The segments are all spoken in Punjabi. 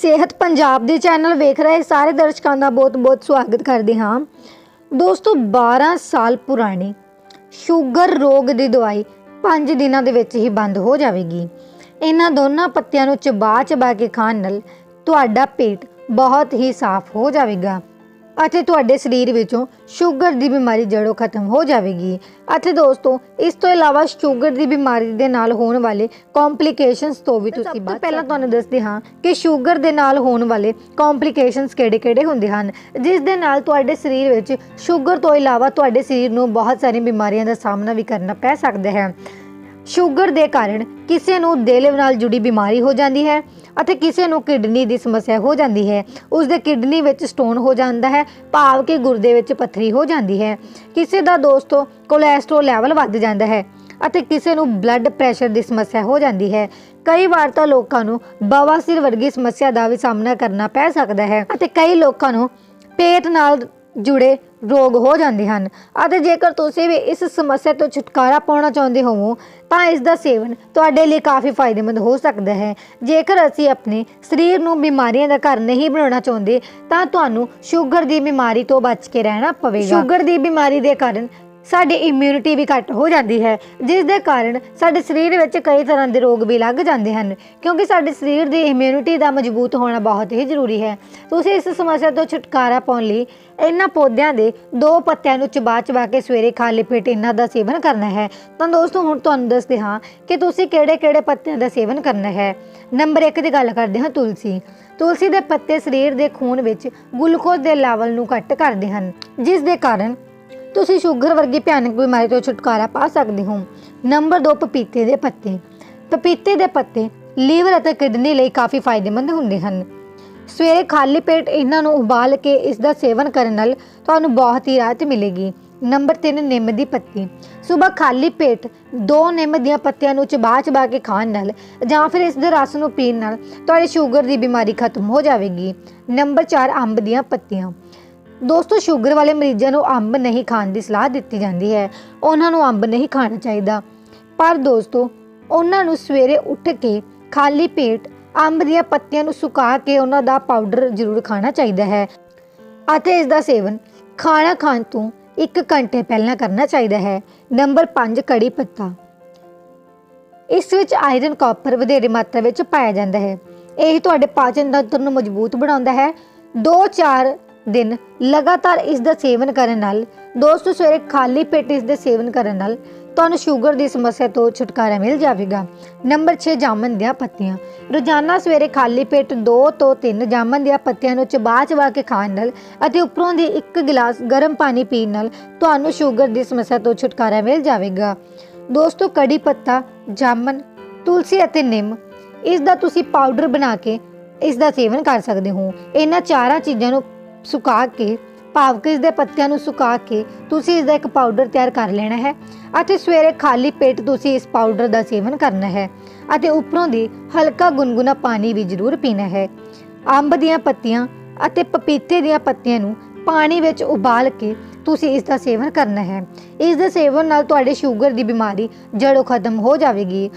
ਸਿਹਤ ਪੰਜਾਬ ਦੇ ਚੈਨਲ ਵੇਖ ਰਹੇ ਸਾਰੇ ਦਰਸ਼ਕਾਂ ਦਾ ਬਹੁਤ-ਬਹੁਤ ਸਵਾਗਤ ਕਰਦੇ ਹਾਂ। ਦੋਸਤੋ 12 ਸਾਲ ਪੁਰਾਣੀ ਸ਼ੂਗਰ ਰੋਗ ਦੀ ਦਵਾਈ 5 ਦਿਨਾਂ ਦੇ ਵਿੱਚ ਹੀ ਬੰਦ ਹੋ ਜਾਵੇਗੀ। ਇਹਨਾਂ ਦੋਨਾਂ ਪੱਤਿਆਂ ਨੂੰ ਚਬਾ ਚਬਾ ਕੇ ਖਾਣ ਨਾਲ ਤੁਹਾਡਾ ਪੇਟ ਬਹੁਤ ਹੀ ਸਾਫ਼ ਹੋ ਜਾਵੇਗਾ। ਅਤੇ ਤੁਹਾਡੇ ਸਰੀਰ ਵਿੱਚੋਂ ਸ਼ੂਗਰ ਦੀ ਬਿਮਾਰੀ ਜੜੋਂ ਖਤਮ ਹੋ ਜਾਵੇਗੀ। ਅਤੇ ਦੋਸਤੋ ਇਸ ਤੋਂ ਇਲਾਵਾ ਸ਼ੂਗਰ ਦੀ ਬਿਮਾਰੀ ਦੇ ਨਾਲ ਹੋਣ ਵਾਲੇ ਕੰਪਲਿਕੇਸ਼ਨਸ ਤੋਂ ਵੀ ਤੁਸੀਂ ਬਚ ਪਹਿਲਾਂ ਤੁਹਾਨੂੰ ਦੱਸਦੇ ਹਾਂ ਕਿ ਸ਼ੂਗਰ ਦੇ ਨਾਲ ਹੋਣ ਵਾਲੇ ਕੰਪਲਿਕੇਸ਼ਨਸ ਕਿਹੜੇ-ਕਿਹੜੇ ਹੁੰਦੇ ਹਨ। ਜਿਸ ਦੇ ਨਾਲ ਤੁਹਾਡੇ ਸਰੀਰ ਵਿੱਚ ਸ਼ੂਗਰ ਤੋਂ ਇਲਾਵਾ ਤੁਹਾਡੇ ਸਰੀਰ ਨੂੰ ਬਹੁਤ ਸਾਰੀਆਂ ਬਿਮਾਰੀਆਂ ਦਾ ਸਾਹਮਣਾ ਵੀ ਕਰਨਾ ਪੈ ਸਕਦਾ ਹੈ। ਸ਼ੂਗਰ ਦੇ ਕਾਰਨ ਕਿਸੇ ਨੂੰ ਦਿਲ ਨਾਲ ਜੁੜੀ ਬਿਮਾਰੀ ਹੋ ਜਾਂਦੀ ਹੈ। ਅਤੇ ਕਿਸੇ ਨੂੰ ਕਿਡਨੀ ਦੀ ਸਮੱਸਿਆ ਹੋ ਜਾਂਦੀ ਹੈ ਉਸ ਦੇ ਕਿਡਨੀ ਵਿੱਚ ਸਟੋਨ ਹੋ ਜਾਂਦਾ ਹੈ, ਭਾਵ ਕਿ ਗੁਰਦੇ ਵਿੱਚ ਪੱਥਰੀ ਹੋ ਜਾਂਦੀ ਹੈ। ਕਿਸੇ ਦਾ ਦੋਸਤੋ ਕੋਲੇਸਟ੍ਰੋਲ ਲੈਵਲ ਵੱਧ ਜਾਂਦਾ ਹੈ ਅਤੇ ਕਿਸੇ ਨੂੰ ਬਲੱਡ ਪ੍ਰੈਸ਼ਰ ਦੀ ਸਮੱਸਿਆ ਹੋ ਜਾਂਦੀ ਹੈ। ਕਈ ਵਾਰ ਤਾਂ ਲੋਕਾਂ ਨੂੰ ਬਵਾਸੀਰ ਵਰਗੀ ਸਮੱਸਿਆ ਦਾ ਵੀ ਸਾਹਮਣਾ ਕਰਨਾ ਪੈ ਸਕਦਾ ਹੈ ਅਤੇ ਕਈ ਲੋਕਾਂ ਨੂੰ ਪੇਟ ਨਾਲ ਜੁੜੇ ਰੋਗ ਹੋ ਜਾਂਦੇ ਹਨ। ਅਤੇ ਜੇਕਰ ਤੁਸੀਂ ਵੀ ਇਸ ਸਮੱਸਿਆ ਤੋਂ ਛੁਟਕਾਰਾ ਪਾਉਣਾ ਚਾਹੁੰਦੇ ਹੋਵੋ, ਤਾਂ ਇਸ ਦਾ ਸੇਵਨ ਤੁਹਾਡੇ ਲਈ ਕਾਫੀ ਫਾਇਦੇਮੰਦ ਹੋ ਸਕਦਾ ਹੈ। ਜੇਕਰ ਅਸੀਂ ਆਪਣੇ ਸਰੀਰ ਨੂੰ ਬਿਮਾਰੀਆਂ ਦਾ ਘਰ ਨਹੀਂ ਬਣਾਉਣਾ ਚਾਹੁੰਦੇ, ਤਾਂ ਤੁਹਾਨੂੰ ਸ਼ੂਗਰ ਦੀ ਬਿਮਾਰੀ ਤੋਂ ਬਚ ਕੇ ਰਹਿਣਾ ਪਵੇਗਾ। ਸ਼ੂਗਰ ਦੀ ਬਿਮਾਰੀ ਦੇ ਕਾਰਨ ਸਾਡੀ ਇਮਿਊਨਿਟੀ ਵੀ ਘੱਟ ਹੋ ਜਾਂਦੀ ਹੈ, ਜਿਸ ਦੇ ਕਾਰਨ ਸਾਡੇ ਸਰੀਰ ਵਿੱਚ ਕਈ ਤਰ੍ਹਾਂ ਦੇ ਰੋਗ ਵੀ ਲੱਗ ਜਾਂਦੇ ਹਨ, ਕਿਉਂਕਿ ਸਾਡੇ ਸਰੀਰ ਦੀ ਇਮਿਊਨਿਟੀ ਦਾ ਮਜ਼ਬੂਤ ਹੋਣਾ ਬਹੁਤ ਹੀ ਜ਼ਰੂਰੀ ਹੈ। ਤੁਸੀਂ ਇਸ ਸਮੱਸਿਆ ਤੋਂ ਛੁਟਕਾਰਾ ਪਾਉਣ ਲਈ ਇਹਨਾਂ ਪੌਦਿਆਂ ਦੇ ਦੋ ਪੱਤਿਆਂ ਨੂੰ ਚਬਾ ਚਬਾ ਕੇ ਸਵੇਰੇ ਖਾਲੀ ਪੇਟ ਇਹਨਾਂ ਦਾ ਸੇਵਨ ਕਰਨਾ ਹੈ। ਤਾਂ ਦੋਸਤੋ, ਹੁਣ ਤੁਹਾਨੂੰ ਦੱਸਦੇ ਹਾਂ ਕਿ ਤੁਸੀਂ ਕਿਹੜੇ-ਕਿਹੜੇ ਪੱਤਿਆਂ ਦਾ ਸੇਵਨ ਕਰਨਾ ਹੈ। ਨੰਬਰ 1 ਦੀ ਗੱਲ ਕਰਦੇ ਹਾਂ, ਤੁਲਸੀ। ਤੁਲਸੀ ਦੇ ਪੱਤੇ ਸਰੀਰ ਦੇ ਖੂਨ ਵਿੱਚ ਗਲੂਕੋਜ਼ ਦੇ ਲੈਵਲ ਨੂੰ ਘੱਟ ਕਰਦੇ ਹਨ, ਜਿਸ ਦੇ ਕਾਰਨ ਤੁਸੀਂ ਸ਼ੂਗਰ ਵਰਗੀ ਭਿਆਨਕ ਬਿਮਾਰੀ ਤੋਂ ਛੁਟਕਾਰਾ ਪਾ ਸਕਦੇ ਹੋ। ਨੰਬਰ 2 ਪਪੀਤੇ ਦੇ ਪੱਤੇ। ਪਪੀਤੇ ਦੇ ਪੱਤੇ ਲੀਵਰ ਅਤੇ ਕਿਡਨੀ ਲਈ ਕਾਫੀ ਫਾਇਦੇਮੰਦ ਹੁੰਦੇ ਹਨ। ਸਵੇਰੇ ਖਾਲੀ ਪੇਟ ਇਹਨਾਂ ਨੂੰ ਉਬਾਲ ਕੇ ਇਸ ਦਾ ਸੇਵਨ ਕਰਨ ਨਾਲ ਤੁਹਾਨੂੰ ਬਹੁਤ ਹੀ ਰਾਹਤ ਮਿਲੇਗੀ। ਨੰਬਰ 3 ਨਿੰਮ ਦੀ ਪੱਤੀ। ਸਵੇਰ ਖਾਲੀ ਪੇਟ ਦੋ ਨਿੰਮ ਦੀਆਂ ਪੱਤੀਆਂ ਨੂੰ ਚਬਾ ਚਬਾ ਕੇ ਖਾਣ ਨਾਲ ਜਾਂ ਫਿਰ ਇਸ ਦੇ ਰਸ ਨੂੰ ਪੀਣ ਨਾਲ ਤੁਹਾਡੀ ਸ਼ੂਗਰ ਦੀ ਬਿਮਾਰੀ ਖਤਮ ਹੋ ਜਾਵੇਗੀ। ਨੰਬਰ 4 ਅੰਬ ਦੀਆਂ ਪੱਤੀਆਂ। ਦੋਸਤੋ, ਸ਼ੂਗਰ ਵਾਲੇ ਮਰੀਜ਼ਾਂ ਨੂੰ ਅੰਬ ਨਹੀਂ ਖਾਣ ਦੀ ਸਲਾਹ ਦਿੱਤੀ ਜਾਂਦੀ ਹੈ। ਉਹਨਾਂ ਨੂੰ ਅੰਬ ਨਹੀਂ ਖਾਣਾ ਚਾਹੀਦਾ। ਪਰ ਦੋਸਤੋ, ਉਹਨਾਂ ਨੂੰ ਸਵੇਰੇ ਉੱਠ ਕੇ ਖਾਲੀ ਪੇਟ ਅੰਬ ਦੀਆਂ ਪੱਤੀਆਂ ਨੂੰ ਸੁਕਾ ਕੇ ਉਹਨਾਂ ਦਾ ਪਾਊਡਰ ਜ਼ਰੂਰ ਖਾਣਾ ਚਾਹੀਦਾ ਹੈ ਅਤੇ ਇਸ ਦਾ ਸੇਵਨ ਖਾਣਾ ਖਾਣ ਤੋਂ 1 ਘੰਟੇ ਪਹਿਲਾਂ ਕਰਨਾ ਚਾਹੀਦਾ ਹੈ। ਨੰਬਰ 5 ਕੜੀ ਪੱਤਾ। ਇਸ ਵਿੱਚ ਆਇਰਨ ਕਾਪਰ ਵਧੇਰੇ ਮਾਤਰਾ ਵਿੱਚ ਪਾਇਆ ਜਾਂਦਾ ਹੈ। ਇਹ ਤੁਹਾਡੇ ਪਾਚਨ ਤੰਤਰ ਨੂੰ ਮਜ਼ਬੂਤ ਬਣਾਉਂਦਾ ਹੈ। 2-4 ਦਿਨ ਲਗਾਤਾਰ ਇਸ ਦਾ ਸੇਵਨ ਕਰਨ ਨਾਲ, ਦੋਸਤੋ ਸਵੇਰੇ ਖਾਲੀ ਪੇਟ ਇਸ ਦੇ ਸੇਵਨ ਕਰਨ ਨਾਲ ਤੁਹਾਨੂੰ ਸ਼ੂਗਰ ਦੀ ਸਮੱਸਿਆ ਤੋਂ ਛੁਟਕਾਰਾ ਮਿਲ ਜਾਵੇਗਾ। ਨੰਬਰ 6 ਜਾਮਨ ਦੀਆਂ ਪੱਤੀਆਂ। ਰੋਜ਼ਾਨਾ ਸਵੇਰੇ ਖਾਲੀ ਪੇਟ 2 ਤੋਂ 3 ਜਾਮਨ ਦੀਆਂ ਪੱਤੀਆਂ ਨੂੰ ਚਬਾ ਚਬਾ ਕੇ ਖਾਣ ਨਾਲ ਅਤੇ ਉੱਪਰੋਂ ਦੀ ਇੱਕ ਗਿਲਾਸ ਗਰਮ ਪਾਣੀ ਪੀਣ ਨਾਲ ਤੁਹਾਨੂੰ ਸ਼ੂਗਰ ਦੀ ਸਮੱਸਿਆ ਤੋਂ ਛੁਟਕਾਰਾ ਮਿਲ ਜਾਵੇਗਾ। ਦੋਸਤੋ, ਕੜੀ ਪੱਤਾ ਜਾਮਨ ਤੁਲਸੀ ਅਤੇ ਨਿੰਮ, ਇਸ ਦਾ ਤੁਸੀਂ ਪਾਊਡਰ ਬਣਾ ਕੇ ਇਸ ਦਾ ਸੇਵਨ ਕਰ ਸਕਦੇ ਹੋ। ਇਹਨਾਂ ਚਾਰਾਂ ਚੀਜ਼ਾਂ ਨੂੰ ਸੁਕਾ ਕੇ, ਭਾਵ ਦੇ ਪੱਤਿਆਂ ਨੂੰ ਸੁਕਾ ਕੇ ਤੁਸੀਂ ਇਸ ਦਾ ਇੱਕ ਪਾਊਡਰ ਤਿਆਰ ਕਰ ਲੈਣਾ ਹੈ ਅਤੇ ਸਵੇਰੇ ਖਾਲੀ ਪੇਟ ਤੁਸੀਂ ਇਸ ਪਾਊਡਰ ਦਾ ਸੇਵਨ ਕਰਨਾ ਹੈ ਅਤੇ ਉੱਪਰੋਂ ਦੀ ਹਲਕਾ ਗੁਨਗੁਨਾ ਪਾਣੀ ਵੀ ਜ਼ਰੂਰ ਪੀਣਾ ਹੈ। ਅੰਬ ਦੀਆਂ ਪੱਤੀਆਂ ਅਤੇ ਪਪੀਤੇ ਦੀਆਂ ਪੱਤੀਆਂ ਨੂੰ ਪਾਣੀ ਵਿੱਚ ਉਬਾਲ ਕੇ ਤੁਸੀਂ ਇਸ ਦਾ ਸੇਵਨ ਕਰਨਾ ਹੈ। ਇਸ ਦੇ ਸੇਵਨ ਨਾਲ ਤੁਹਾਡੇ ਸ਼ੂਗਰ ਦੀ ਬਿਮਾਰੀ ਜੜੋਂ ਖਤਮ ਹੋ ਜਾਵੇਗੀ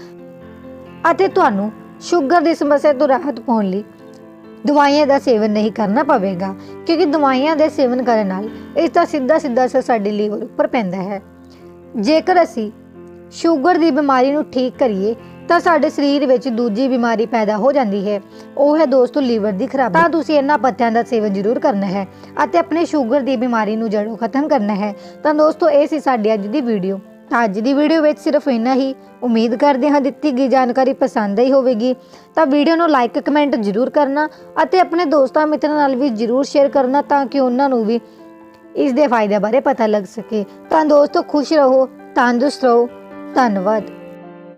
ਅਤੇ ਤੁਹਾਨੂੰ ਸ਼ੂਗਰ ਦੀ ਸਮੱਸਿਆ ਤੋਂ ਰਾਹਤ ਪਾਉਣ ਲਈ ਦਵਾਈਆਂ ਦਾ ਸੇਵਨ ਨਹੀਂ ਕਰਨਾ ਪਵੇਗਾ, ਕਿਉਂਕਿ ਦਵਾਈਆਂ ਦੇ ਸੇਵਨ ਕਰਨ ਨਾਲ ਇਸ ਦਾ ਸਿੱਧਾ ਸਿੱਧਾ ਅਸਰ ਸਾਡੇ ਲੀਵਰ ਉੱਪਰ ਪੈਂਦਾ ਹੈ। ਜੇਕਰ ਅਸੀਂ ਸ਼ੂਗਰ ਦੀ ਬਿਮਾਰੀ ਨੂੰ ਠੀਕ ਕਰੀਏ, ਤਾਂ ਸਾਡੇ ਸਰੀਰ ਵਿੱਚ ਦੂਜੀ ਬਿਮਾਰੀ ਪੈਦਾ ਹੋ ਜਾਂਦੀ ਹੈ। ਉਹ ਹੈ ਦੋਸਤੋ ਲੀਵਰ ਦੀ ਖਰਾਬੀ। ਤਾਂ ਤੁਸੀਂ ਇਹਨਾਂ ਪੱਤਿਆਂ ਦਾ ਸੇਵਨ ਜ਼ਰੂਰ ਕਰਨਾ ਹੈ ਅਤੇ ਆਪਣੇ ਸ਼ੂਗਰ ਦੀ ਬਿਮਾਰੀ ਨੂੰ ਜੜੋਂ ਖਤਮ ਕਰਨਾ ਹੈ, ਤਾਂ ਦੋਸਤੋ ਇਹ ਸੀ ਸਾਡੀ ਅੱਜ ਦੀ ਵੀਡੀਓ। ਅੱਜ ਦੀ ਵੀਡੀਓ ਵਿੱਚ ਸਿਰਫ ਇੰਨਾ ਹੀ। ਉਮੀਦ ਕਰਦੇ ਹਾਂ ਦਿੱਤੀ ਗਈ ਜਾਣਕਾਰੀ ਪਸੰਦ ਆਈ ਹੋਵੇਗੀ। ਤਾਂ ਵੀਡੀਓ ਨੂੰ ਲਾਈਕ ਕਮੈਂਟ ਜ਼ਰੂਰ ਕਰਨਾ ਅਤੇ ਆਪਣੇ ਦੋਸਤਾਂ ਮਿੱਤਰਾਂ ਨਾਲ ਵੀ ਜ਼ਰੂਰ ਸ਼ੇਅਰ ਕਰਨਾ ਤਾਂ ਕਿ ਉਹਨਾਂ ਨੂੰ ਵੀ ਇਸ ਦੇ ਫਾਇਦੇ ਬਾਰੇ ਪਤਾ ਲੱਗ ਸਕੇ। ਤਾਂ ਦੋਸਤੋ, ਖੁਸ਼ ਰਹੋ, ਤੰਦਰੁਸਤ ਰਹੋ। ਧੰਨਵਾਦ।